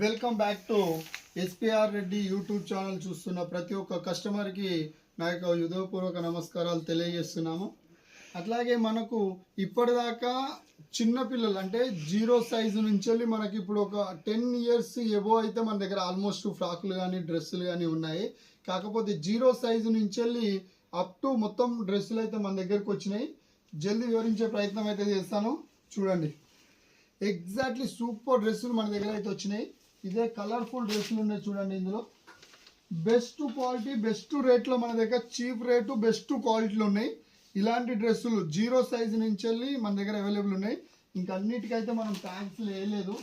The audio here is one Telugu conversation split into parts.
Welcome back to SPR Reddy YouTube channel చూస్తున్న ప్రతి ఒక్క కస్టమర్కి నా యొక్క హృదయపూర్వక నమస్కారాలు తెలియజేస్తున్నాము. అట్లాగే మనకు ఇప్పటిదాకా చిన్నపిల్లలు అంటే జీరో సైజు నుంచి వెళ్ళి మనకి ఇప్పుడు ఒక టెన్ ఇయర్స్ ఎబో అయితే మన దగ్గర ఆల్మోస్ట్ ఫ్రాకులు కానీ డ్రెస్సులు కానీ ఉన్నాయి. కాకపోతే జీరో సైజు నుంచి వెళ్ళి అప్ టు మొత్తం డ్రెస్సులు అయితే మన దగ్గరకు వచ్చినాయి. జల్దీ వివరించే ప్రయత్నం అయితే చేస్తాను. చూడండి. ఎగ్జాక్ట్లీ సూపర్ డ్రెస్సులు మన దగ్గర అయితే వచ్చినాయి. ఇదే కలర్ఫుల్ డ్రెస్సులు ఉన్నాయి చూడండి ఇందులో. బెస్ట్ క్వాలిటీ బెస్ట్ రేట్లో మన దగ్గర చీప్ రేటు బెస్ట్ క్వాలిటీలు ఉన్నాయి. ఇలాంటి డ్రెస్సులు జీరో సైజ్ నుంచి వెళ్ళి మన దగ్గర అవైలబుల్ ఉన్నాయి. ఇంకా అన్నిటికైతే మనం ట్యాంక్స్ వేయలేదు.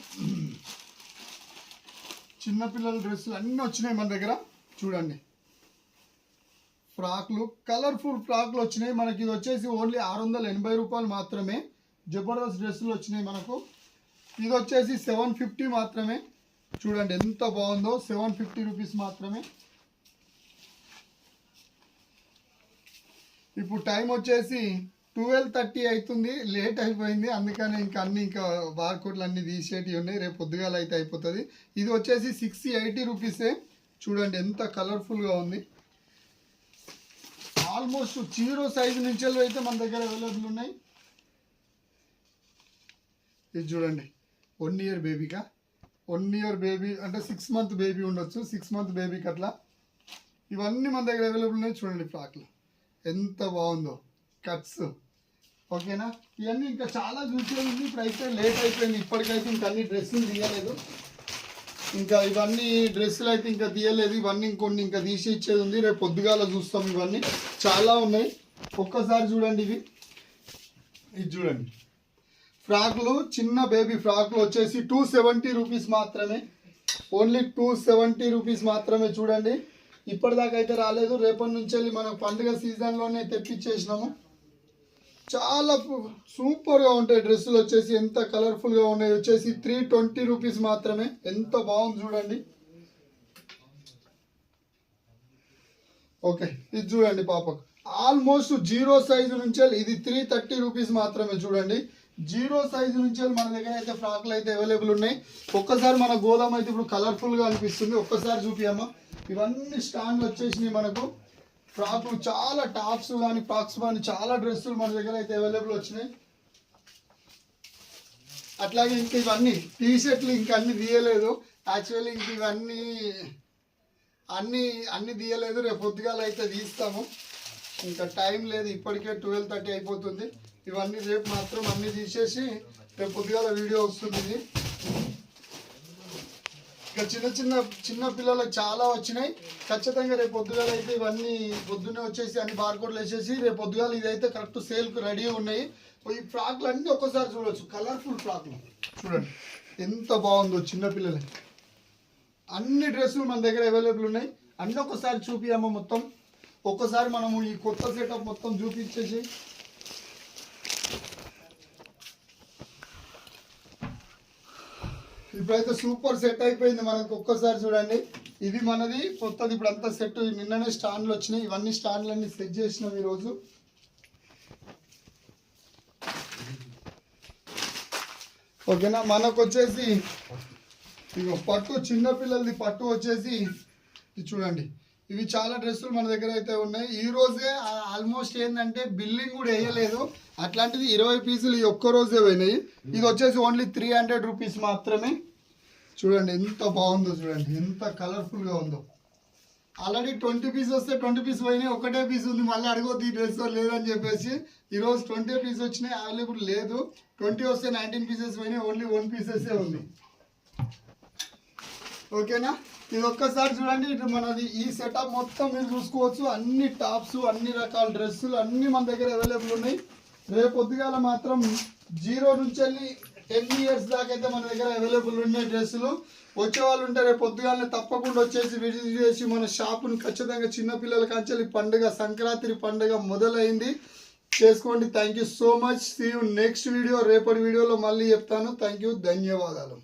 చిన్నపిల్లల డ్రెస్సులు అన్నీ వచ్చినాయి మన దగ్గర. చూడండి. ఫ్రాక్లు కలర్ఫుల్ ఫ్రాక్లు వచ్చినాయి. మనకి ఇది వచ్చేసి ఓన్లీ ఆరు వందల ఎనభై రూపాయలు మాత్రమే. జబర్దస్త్ డ్రెస్సులు వచ్చినాయి మనకు. ఇది వచ్చేసి సెవెన్ ఫిఫ్టీ మాత్రమే. చూడండి ఎంత బాగుందో సెవెన్ ఫిఫ్టీ రూపీస్ మాత్రమే. ఇప్పుడు టైం వచ్చేసి ట్వెల్వ్ థర్టీ అవుతుంది లేట్ అయిపోయింది. అందుకనే ఇంకా అన్ని ఇంకా బార్కోడ్లు అన్ని తీసేటివి ఉన్నాయి. రేపు పొద్దుగాల అయితే అయిపోతుంది. ఇది వచ్చేసి సిక్స్ ఎయిటీ రూపీసే. చూడండి ఎంత కలర్ఫుల్గా ఉంది. ఆల్మోస్ట్ జీరో సైజు నుంచి అయితే మన దగ్గర అవైలబుల్ ఉన్నాయి. ఇది చూడండి. వన్ ఇయర్ బేబీకా? వన్ ఇయర్ బేబీ అంటే సిక్స్ మంత్ బేబీ ఉండొచ్చు. సిక్స్ మంత్ బేబీకి అట్లా. ఇవన్నీ మన దగ్గర అవైలబుల్ ఉన్నాయి చూడండి ఫ్రాక్లు. ఎంత బాగుందో. కట్స్ ఓకేనా? ఇవన్నీ ఇంకా చాలా చూసేది ఉంది. ఇప్పుడు లేట్ అయిపోయింది. ఇప్పటికైతే ఇంకా అన్ని డ్రెస్సులు తీయలేదు. ఇంకా ఇవన్నీ డ్రెస్సులు అయితే ఇంకా తీయలేదు. ఇవన్నీ ఇంకొన్ని ఇంకా తీసి ఇచ్చేది ఉంది. రేపు పొద్దుగాల చూస్తాం ఇవన్నీ. చాలా ఉన్నాయి. ఒక్కసారి చూడండి ఇవి. ఇది చూడండి. ఫ్రాక్లు చిన్న బేబీ ఫ్రాక్లు వచ్చేసి టూ సెవెంటీ రూపీస్ మాత్రమే. ఓన్లీ టూ సెవెంటీ రూపీస్ మాత్రమే చూడండి. ఇప్పటిదాకా అయితే రాలేదు. రేపటి నుంచి వెళ్ళి మనం పండుగ సీజన్లోనే తెప్పించేసినాము. చాలా సూపర్గా ఉంటాయి డ్రెస్సులు వచ్చేసి. ఎంత కలర్ఫుల్గా ఉన్నాయి వచ్చేసి త్రీ ట్వంటీ రూపీస్ మాత్రమే. ఎంత బాగుంది చూడండి. ఓకే ఇది చూడండి పాపకు. ఆల్మోస్ట్ జీరో సైజు నుంచి ఇది త్రీ థర్టీ రూపీస్ మాత్రమే చూడండి. జీరో సైజు నుంచి మన దగ్గర అయితే ఫ్రాక్లు అయితే అవైలబుల్ ఉన్నాయి. ఒక్కసారి మన గోదాం అయితే ఇప్పుడు కలర్ఫుల్గా అనిపిస్తుంది. ఒక్కసారి చూపియమ్మా. ఇవన్నీ స్టాండ్లు వచ్చేసినాయి మనకు. ఫ్రాక్లు చాలా టాప్స్ కానీ ఫ్రాక్స్ కానీ చాలా డ్రెస్సులు మన దగ్గర అయితే అవైలబుల్ వచ్చినాయి. అట్లాగే ఇంక ఇవన్నీ టీ షర్ట్లు ఇంక అన్ని తీయలేదు. యాక్చువల్లీ ఇంక ఇవన్నీ అన్నీ అన్నీ తీయలేదు. రేపు పొద్దుగాల అయితే తీస్తాము. ఇంకా టైం లేదు ఇప్పటికే ట్వెల్వ్ థర్టీ అయిపోతుంది. ఇవన్నీ రేపు మాత్రం అన్నీ తీసేసి రేపు పొద్దుగాల వీడియో వస్తుంది ఇది. ఇంకా చిన్న చిన్న చిన్న పిల్లలకు చాలా వచ్చినాయి. ఖచ్చితంగా రేపు పొద్దుగాల అయితే ఇవన్నీ పొద్దున్నే వచ్చేసి అన్ని బార్కోడ్లు వేసేసి రేపు పొద్దుగాల ఇదైతే కరెక్ట్ సేల్కి రెడీ ఉన్నాయి. ఈ ఫ్రాక్లు అన్నీ ఒక్కసారి చూడొచ్చు. కలర్ఫుల్ ఫ్రాక్లు చూడండి ఎంత బాగుందో చిన్నపిల్లలకి అన్ని డ్రెస్సులు మన దగ్గర అవైలబుల్ ఉన్నాయి. అన్ని ఒకసారి చూపియమ్మ మొత్తం. ఒక్కసారి మనము ఈ కొత్త సెటప్ మొత్తం చూపించేసి. ఇప్పుడైతే సూపర్ సెట్ అయిపోయింది మనకు ఒక్కసారి చూడండి. ఇది మనది కొత్తది ఇప్పుడు అంతా సెట్ నిన్ననే స్టాండ్లు వచ్చినాయి. ఇవన్నీ స్టాండ్లు అన్ని సెట్ చేసినాం ఈరోజు. ఓకేనా? మనకు వచ్చేసి ఇగో పట్టు చిన్నపిల్లలది పట్టు వచ్చేసి చూడండి. ఇవి చాలా డ్రెస్సులు మన దగ్గర అయితే ఉన్నాయి. ఈ రోజే ఆల్మోస్ట్ ఏంటంటే బిల్లింగ్ కూడా వేయలేదు. అట్లాంటిది ఇరవై పీసులు ఈ ఒక్క రోజే పోయినాయి. ఇది వచ్చేసి ఓన్లీ త్రీ హండ్రెడ్ రూపీస్ మాత్రమే. చూడండి ఎంత బాగుందో చూడండి. ఎంత కలర్ఫుల్గా ఉందో. ఆల్రెడీ ట్వంటీ పీస్ వస్తే ట్వంటీ పీస్ పోయినాయి. ఒకటే పీస్ ఉంది. మళ్ళీ అడగొద్దు ఈ డ్రెస్ లేదని చెప్పేసి. ఈరోజు ట్వంటీ పీస్ వచ్చినాయి. అవైలబుల్ లేదు. ట్వంటీ వస్తే నైన్టీన్ పీసెస్ పోయినాయి. ఓన్లీ వన్ పీసెసే ఉంది. ఓకేనా? ఇది ఒక్కసారి చూడండి ఇటు మనది ఈ సెటప్ మొత్తం మీరు చూసుకోవచ్చు. అన్ని టాప్స్ అన్ని రకాల డ్రెస్సులు అన్ని మన దగ్గర అవైలబుల్ ఉన్నాయి. రేపు పొద్దుగాల మాత్రం జీరో నుంచి వెళ్ళి టెన్ ఇయర్స్ దాకా అయితే మన దగ్గర అవైలబుల్ ఉన్నాయి డ్రెస్సులు వచ్చే వాళ్ళు ఉంటే రేపు పొద్దుగాలనే తప్పకుండా వచ్చేసి విజిట్ చేసి మన షాపుని ఖచ్చితంగా చిన్నపిల్లల కంచెలి పండుగ సంక్రాంతి పండుగ మొదలైంది. చేసుకోండి. Thank you so much see next video రేపటి వీడియోలో మళ్ళీ చెప్తాను. థ్యాంక్ యూ ధన్యవాదాలు.